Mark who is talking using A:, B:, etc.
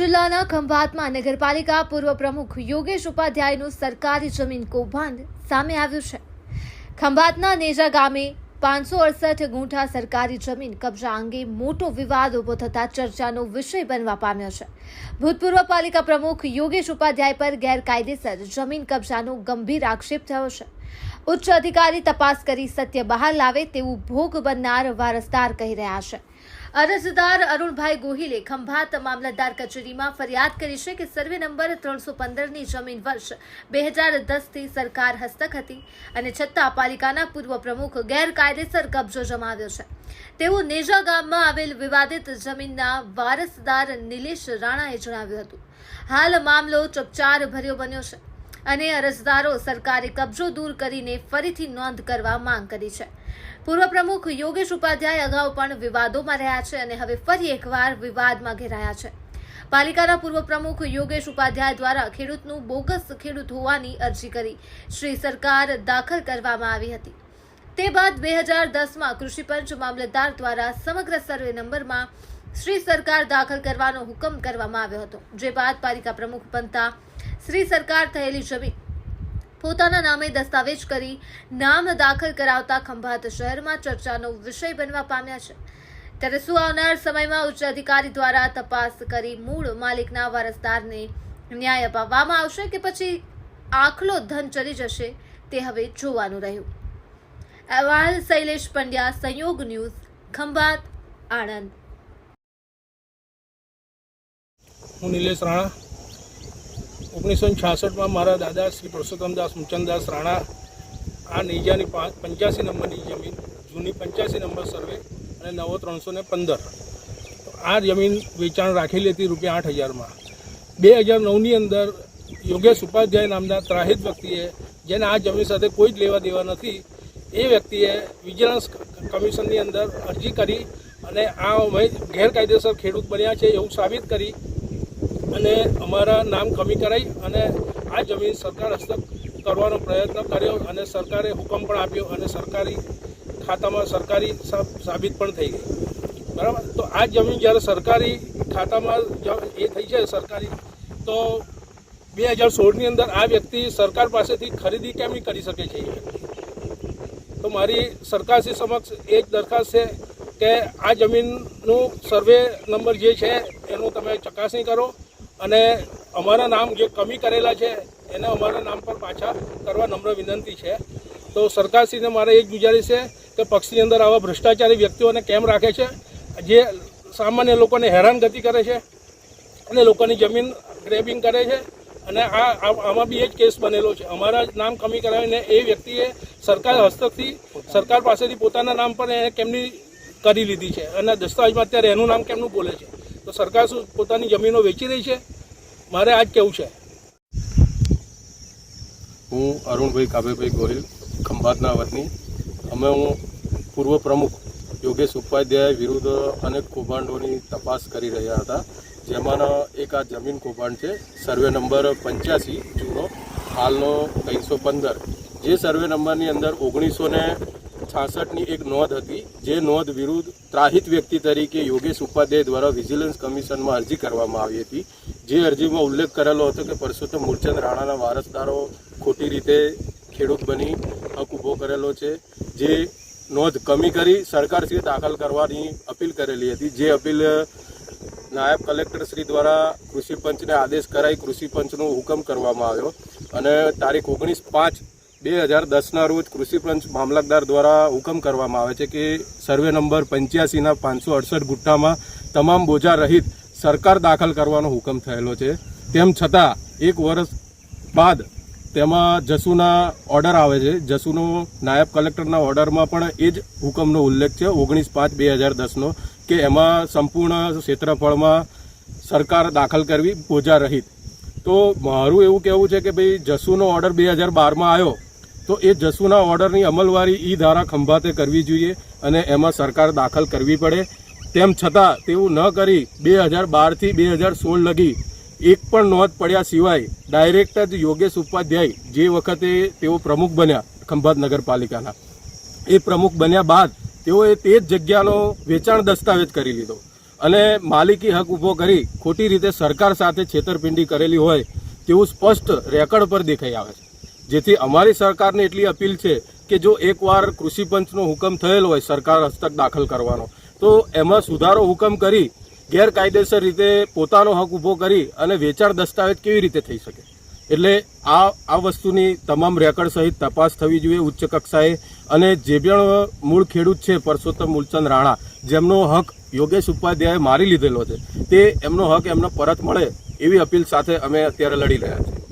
A: જિલ્લાના ખંભાતમાં નગરપાલિકા પૂર્વ પ્રમુખ યોગેશ ઉપાધ્યાયનું સરકારી જમીન કૌભાંડ સામે આવ્યું છે. ખંભાતના નેજા ગામે પાંચસો અડસઠ ગુંઠા સરકારી જમીન કબજા અંગે મોટો વિવાદ ઊભો થતા ચર્ચાનો વિષય બનવા પામ્યો છે. ભૂતપૂર્વ પાલિકા પ્રમુખ યોગેશ ઉપાધ્યાય પર ગેરકાયદેસર જમીન કબજાનો ગંભીર આક્ષેપ થયો છે. ઉચ્ચ અધિકારી તપાસ કરી સત્ય બહાર લાવે તેવું ભોગ બનનાર વારસદાર કહી રહ્યા છે. અરજદાર અરુણભાઈ ગોહિલે ખંભાત મામલતદાર કચેરીમાં ફરિયાદ કરી છે કે સર્વે નંબર ત્રણસો પંદરની જમીન વર્ષ બે હજાર દસથી સરકાર હસ્તક હતી અને છતાં પાલિકાના પૂર્વ પ્રમુખ ગેરકાયદેસર કબજો જમાવ્યો છે. તેવું નેજા ગામમાં આવેલ વિવાદિત જમીનના વારસદાર નિલેશ રાણાએ જણાવ્યું હતું. હાલ મામલો ચકચાર ભર્યો બન્યો છે અને અરજદારો સરકારે કબજો દૂર કરીને ફરીથી નોંધ કરવા માંગ કરી છે. પૂર્વ પ્રમુખ યોગેશ ઉપાધ્યાય અગાઉ પણ વિવાદોમાં રહ્યા છે અને હવે ફરી એકવાર વિવાદમાં ઘેરાયા છે. પાલિકાના પૂર્વ પ્રમુખ યોગેશ ઉપાધ્યાય દ્વારા ખેડૂતનું બોગસ ખેડૂત હોવાની અરજી કરી શ્રી સરકાર દાખલ કરવામાં આવી હતી. તે બાદ બે હજાર દસમાં કૃષિપંચ મામલતદાર દ્વારા સમગ્ર સર્વે નંબરમાં શ્રી સરકાર દાખલ કરવાનો હુકમ કરવામાં આવ્યો હતો. જે બાદ પાલિકા પ્રમુખ બનતા શ્રી સરકાર થયેલી જમીન પોતાના નામે દસ્તાવેજ કરી નામ દાખલ કરાવતા ખંભાત શહેરમાં ચર્ચાનો વિષય બનવા પામ્યા છે. ત્યારે શું આવનાર સમયમાં ઉચ્ચ અધિકારી દ્વારા તપાસ કરી મૂળ માલિકના વારસદારને ન્યાય અપાવવામાં આવશે કે પછી આખલો ધન ચડી જશે તે હવે જોવાનું રહ્યું. અહેવાલ શૈલેષ પંડ્યા, સંયોગ ન્યૂઝ, ખંભાત, આણંદ.
B: હું નિલેશ રાણા. ઓગણીસો છાસઠમાં મારા દાદા શ્રી પરસોત્તમદાસ મુચનદાસ રાણા આ નેજાની પાંચ પંચ્યાસી નંબરની જમીન, જૂની પંચ્યાસી નંબર સર્વે અને નવો ત્રણસો ને પંદર આ જમીન વેચાણ રાખેલી હતી રૂપિયા આઠ હજારમાં. બે હજાર નવની અંદર યોગેશ ઉપાધ્યાય નામના ત્રાહિત વ્યક્તિએ, જેને આ જમીન સાથે કોઈ જ લેવા દેવા નથી, એ વ્યક્તિએ વિજિલન્સ કમિશનની અંદર અરજી કરી અને આ અમે ગેરકાયદેસર ખેડૂત બન્યા છે એવું સાબિત કરી અને અમારા નામ કમી કરાઈ અને આ જમીન સરકાર હસ્તક કરવાનો પ્રયત્ન કર્યો અને સરકારે હુકમ પણ આપ્યો અને સરકારી ખાતામાં સરકારી સાબિત પણ થઈ ગઈ. બરાબર? તો આ જમીન જ્યારે સરકારી ખાતામાં એ થઈ છે સરકારી, તો બે હજાર સોળની અંદર આ વ્યક્તિ સરકાર પાસેથી ખરીદી કેમ કરી શકે છે તો મારી સરકારશ્રી સમક્ષ એક દરખાસ્ત છે કે આ જમીનનું સર્વે નંબર જે છે એનું તમે ચકાસણી કરો અને અમારા નામ જે કમી કરેલા છે, એને અમારા નામ પર પાછા કરવા નમ્ર વિનંતી છે. તો સરકારશ્રીને મારે એક ગુજારિશ છે કે પક્ષની અંદર આવા ભ્રષ્ટાચારી વ્યક્તિઓને કેમ રાખે છે, જે સામાન્ય લોકોને હેરાનગતિ કરે છે અને લોકોની જમીન ગ્રેબિંગ કરે છે અને આ આમાં બી એ જ કેસ બનેલો છે. અમારા નામ કમી કરાવીને એ વ્યક્તિએ સરકાર હસ્તકથી સરકાર પાસેથી પોતાના નામ પર એને કેમની કરી લીધી છે અને દસ્તાવેજમાં અત્યારે એનું નામ કેમનું બોલે છે? તો સરકાર શું પોતાની જમીનો વેચી રહી છે? મારે આ જ કહેવું છે?
C: હું અરુણભાઈ કાબેભાઈ ગોહિલ, ખંભાતના વતની. અમે હું પૂર્વ પ્રમુખ યોગેશ ઉપાધ્યાય વિરુદ્ધ અનેક કૌભાંડોની તપાસ કરી રહ્યા હતા. જેમાંના એક આ જમીન કૌભાંડ છે, સર્વે નંબર પંચ્યાસી, જૂનો, હાલનો ત્રણસો પંદર. જે સર્વે નંબરની અંદર ઓગણીસો ને છાસઠની એક નોંધ હતી, જે નોંધ વિરુદ્ધ ત્રાહિત વ્યક્તિ તરીકે યોગેશ ઉપાધ્યાય દ્વારા વિજિલન્સ કમિશનમાં અરજી કરવામાં આવી હતી. જે અરજીમાં ઉલ્લેખ કરેલો હતો કે પરસોત્તમ મૂળચંદ રાણાના વારસદારો ખોટી રીતે ખેડૂત બની, હક ઊભો કરેલો છે. જે નોંધ કમી કરી સરકારશ્રીએ દાખલ કરવાની અપીલ કરેલી હતી. જે અપીલ નાયબ કલેક્ટર શ્રી દ્વારા કૃષિ પંચને આદેશ કરાઈ કૃષિ પંચનો હુકમ કરવામાં આવ્યો. અને તારીખ ઓગણીસ પાંચ બે હજાર દસના રોજ કૃષિ પંચ મામલતદાર દ્વારા હુકમ કરવામાં આવે છે કે સર્વે નંબર પંચ્યાસીના પાંચસો અડસઠ ગુટ્ટામાં તમામ બોજા રહિત સરકાર દાખલ કરવાનો હુકમ થયેલો છે. તેમ છતાં, એક વર્ષ બાદ તેમાં જસુના ઓર્ડર આવે છે. જસુનો નાયબ કલેક્ટરના ઓર્ડરમાં પણ એ જ હુકમનો ઉલ્લેખ છે. ઓગણીસ પાંચ બે હજાર દસનો કે એમાં સંપૂર્ણ ક્ષેત્રફળમાં સરકાર દાખલ કરવી, બોજા રહિત. તો મારું એવું કહેવું છે કે ભાઈ જસુનો ઓર્ડર બે હજાર બારમાં આવ્યો તો એ જસુના ઓર્ડરની અમલવારી ઈ ધારા ખંભાતે કરવી જોઈએ અને એમાં સરકાર દાખલ કરવી પડે. તેમ છતાં તેવું ન કરી બે હજાર બારથી બે હજાર સોળ લગી એક પણ નોંધ પડ્યા સિવાય ડાયરેક્ટ જ યોગેશ ઉપાધ્યાય જે વખતે તેઓ પ્રમુખ બન્યા ખંભાત નગરપાલિકાના. એ પ્રમુખ બન્યા બાદ તેઓએ તે જ જગ્યાનો વેચાણ દસ્તાવેજ કરી લીધો અને માલિકી હક ઊભો કરી ખોટી રીતે સરકાર સાથે છેતરપિંડી કરેલી હોય તેવું સ્પષ્ટ રેકર્ડ પર દેખાઈ આવે છે. જેથી અમારી સરકારને એટલી અપીલ છે કે જો એકવાર કૃષિ પંચનો હુકમ થયેલો હોય સરકાર હસ્તક દાખલ કરવાનો, તો એમાં સુધારો હુકમ કરી ગેરકાયદેસર રીતે પોતાનો હક ઊભો કરી અને વેચાણ દસ્તાવેજ કેવી રીતે થઈ શકે? એટલે આ આ વસ્તુની તમામ રેકર્ડ સહિત તપાસ થવી જોઈએ ઉચ્ચ કક્ષાએ. અને જે પણ મૂળ ખેડૂત છે, પરસોત્તમ મૂલચંદ રાણા, જેમનો હક યોગેશ ઉપાધ્યાયે મારી લીધેલો છે, તે એમનો હક એમને પરત મળે એવી અપીલ સાથે અમે અત્યારે લડી રહ્યા છીએ.